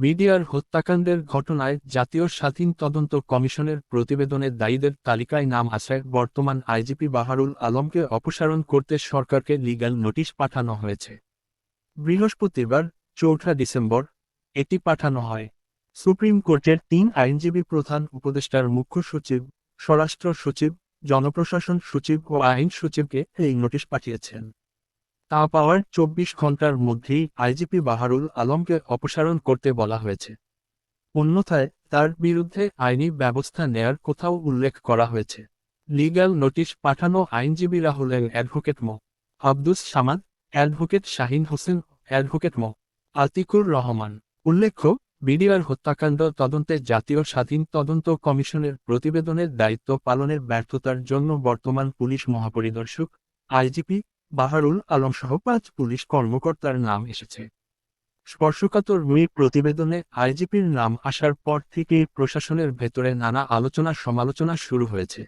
BDR হত্যাকাণ্ডের ঘটনায় জাতীয় স্বাধীন তদন্ত কমিশনের প্রতিবেদনের দায়ীদের তালিকায় নাম আছে। বর্তমান আইজিপি বাহারুল আলমকে অপসারণ করতে সরকারকে লিগ্যাল নোটিশ পাঠানো হয়েছে। বৃহস্পতিবার, চৌঠা ডিসেম্বর, এটি পাঠানো হয়। সুপ্রিম কোর্টের তিন আইনজীবী প্রধান উপদেষ্টার মুখ্য সচিব, স্বরাষ্ট্র সচিব, জনপ্রশাসন সচিব ও আইন সচিবকে এই নোটিশ পাঠিয়েছেন। তা পাওয়ার চব্বিশ ঘণ্টার মধ্যেই আইজিপি বাহারুল আলমকে অপসারণ করতে বলা হয়েছে। অন্যথায় তার বিরুদ্ধে আইনি ব্যবস্থা নেয়ার কোথাও উল্লেখ করা হয়েছে। লিগ্যাল নোটিশ পাঠানো আইনজীবীরা হলেন advocate Md. Abdus Samad, advocate Shahin Hossain, advocate Md. Atikur Rahman. উল্লেখ্য, বিডিআর হত্যাকাণ্ড তদন্তে জাতীয় স্বাধীন তদন্ত কমিশনের প্রতিবেদনের দায়িত্ব পালনের ব্যর্থতার জন্য বর্তমান পুলিশ মহাপরিদর্শক, আইজিপি বাহারুল আলম সহ পাঁচ পুলিশ কর্মকর্তার নাম এসেছে। স্পর্শকাতর রুই প্রতিবেদনে আইজিপির নাম আসার পর থেকেই প্রশাসনের ভেতরে নানা আলোচনা সমালোচনা শুরু হয়েছে।